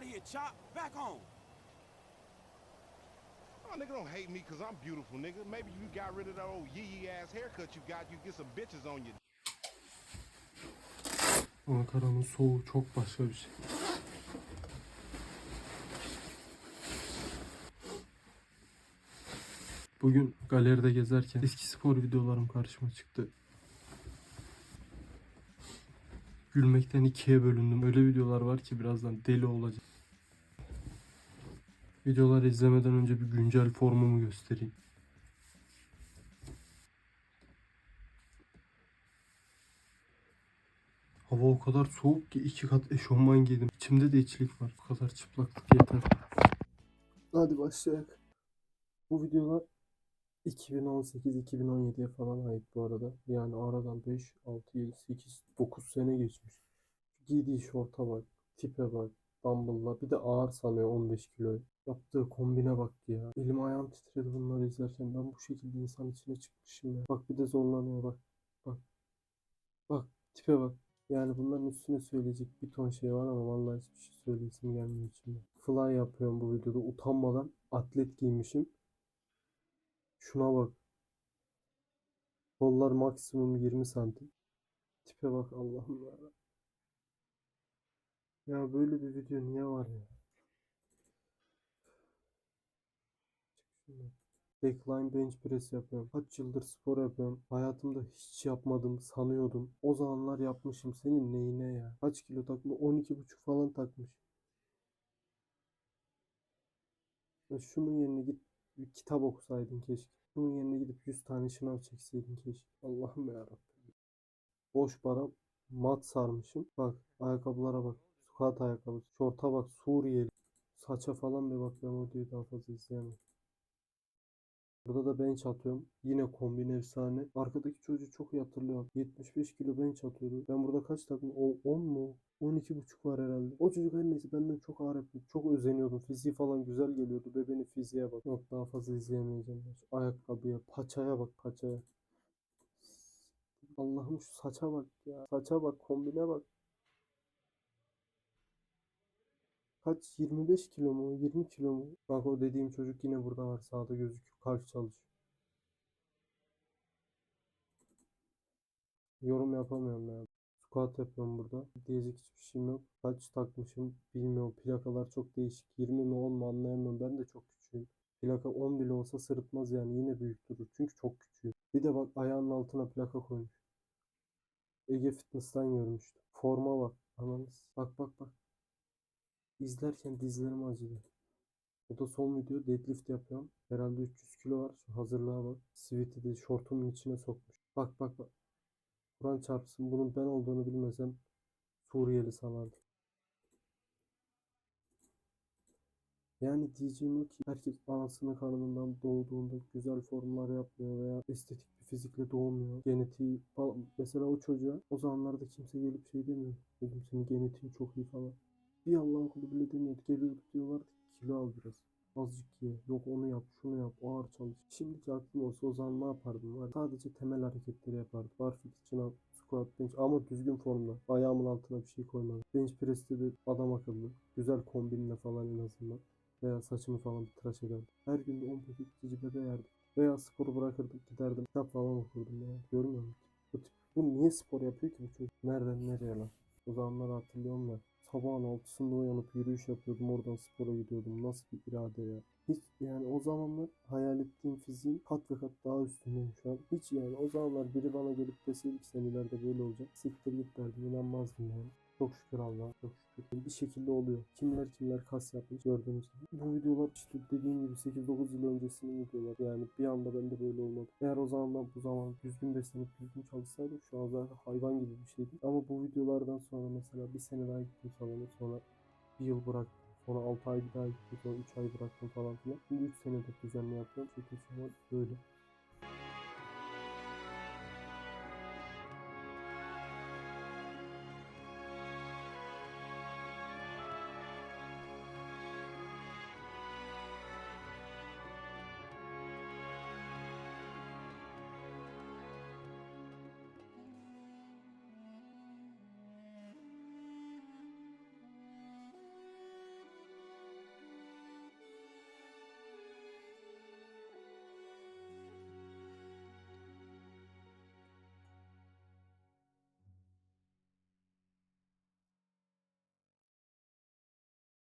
out of here, Chop. Back on. Oh, nigga, don't hate me because I'm beautiful, nigga. Maybe you got rid of that old yee yee ass haircut you got. You get some bitches on you. Ankara'nın soğuğu çok başka bir şey. Bugün galeride gezerken eski spor videolarım karşıma çıktı. Gülmekten ikiye bölündüm. Öyle videolar var ki birazdan deli olacak. Videoları izlemeden önce bir güncel formumu göstereyim. Hava o kadar soğuk ki iki kat eşofman giydim. İçimde de içlik var. Bu kadar çıplaklık yeter. Hadi başlayalım. Bu videolar 2018-2017'ye falan ait bu arada. Yani aradan 5, 6, 7, 8, 9 sene geçmiş. Giydiği şorta bak, tipe bak, dumbbell'la. Bir de ağır sanıyor 15 kiloyu. Yaptığı kombine bak ya. Elim ayağım titredi bunları izlerken. Ben bu şekilde insan içine çıkmışım ya. Bak bir de zorlanıyor bak. Bak. Bak tipe bak. Yani bunların üstüne söyleyecek bir ton şey var ama vallahi hiçbir şey söyleyesim gelmiyor içime. Fly yapıyorum bu videoda utanmadan atlet giymişim. Şuna bak. Kollar maksimum 20 santim. Tipe bak Allah'ım ya. Ya böyle bir video niye var ya? Decline bench press yapıyorum. Kaç yıldır spor yapıyorum. Hayatımda hiç yapmadım sanıyordum. O zamanlar yapmışım. Senin neyine ya? Kaç kilo takmış? 12,5 falan takmış. Ya şunun yerine git bir kitap okusaydın keşke. Şunun yerine gidip 100 tane şınav çekseydin keşke. Allah'ım yarabbim. Boş para mat sarmışım. Bak ayakkabılara bak. Squat ayakkabı. Şorta bak Suriyeli. Saça falan bir bak ben o daha fazla izleyemem. Burada da bench atıyorum. Yine kombin efsane. Arkadaki çocuğu çok iyi hatırlıyorum. 75 kilo bench atıyordu. Ben burada kaç takım? O 10 mu? 12 buçuk var herhalde. O çocuk her neyse benden çok ağır yapıyor. Çok özeniyordum. Fiziği falan güzel geliyordu. Bebeğin fiziğe bak. Yok daha fazla izleyemeyeceğim. ayakkabıya, paçaya bak paçaya. Allah'ım şu saça bak ya. Saça bak, kombine bak. Kaç? 25 kilo mu? 20 kilo mu? Bak o dediğim çocuk yine burada var. Sağda gözüküyor. Kalp çalışıyor. Yorum yapamıyorum ya. Squat yapıyorum burada. Diyecek hiçbir şeyim yok. Kaç takmışım bilmiyorum. Plakalar çok değişik. 20 mi 10 mu anlayamıyorum. Ben de çok küçüğüm. Plaka 10 bile olsa sırıtmaz yani. Yine büyük durur. Çünkü çok küçüğüm. Bir de bak ayağının altına plaka koymuş. Ege Fitness'tan görmüştüm. Forma bak. Ananız. Bak bak bak. İzlerken dizlerim acıdı. O da son video deadlift yapıyorum. Herhalde 300 kilo var. Şu hazırlığa bak. Sweet'i de şortumun içine sokmuş. Bak bak bak. Kur'an çarpsın bunun ben olduğunu bilmesem Suriyeli sanardım. Yani diyeceğim o ki herkes anasının karnından doğduğunda güzel formlar yapmıyor veya estetik bir fizikle doğmuyor. Genetiği falan. Mesela o çocuğa o zamanlarda kimse gelip şey demiyor. Dedim senin genetiğin çok iyi falan. Bir Allah'ın kulu bile demiyordu. Geliyordu diyorlardı ki kilo al biraz. Azıcık ye. Yok onu yap, şunu yap, ağır çalış. Şimdiki aklım olsa o zaman ne yapardım? Var. Sadece temel hareketleri yapardım. Barfix, çınav, squat, bench ama düzgün formda. Ayağımın altına bir şey koymadım. Bench press'te de adam akıllı. Güzel kombinle falan en azından. Veya saçımı falan bir tıraş ederdim. Her gün de 10 paket cici bebe yerdim. Veya sporu bırakırdım giderdim. Kitap falan okurdum ya. Görmüyor musun? Bu, tip, bu niye spor yapıyor ki bu çocuk? Nereden nereye lan? O zamanları hatırlıyorum da. Sabahın altısında uyanıp yürüyüş yapıyordum. Oradan spora gidiyordum. Nasıl bir irade ya. Hiç yani o zamanlar hayal ettiğim fiziğin kat ve kat daha üstündeyim şu an. Hiç yani o zamanlar biri bana gelip deseydi ki sen ileride böyle olacak. Siktir git derdim. inanmazdım yani. Çok şükür Allah'a çok şükür. Bir şekilde oluyor. Kimler kimler kas yapmış gördüğünüz gibi. Bu videolar işte dediğim gibi 8-9 yıl öncesinin videolar. Yani bir anda ben de böyle olmadı. Eğer o zamandan bu zaman düzgün beslenip düzgün çalışsaydım şu an zaten hayvan gibi bir şeydi. Ama bu videolardan sonra mesela bir sene daha gittim salona sonra bir yıl bıraktım. Sonra 6 ay bir daha gittim sonra 3 ay bıraktım falan filan. Şimdi 3 senedir düzenli yapıyorum. Çünkü şu an böyle.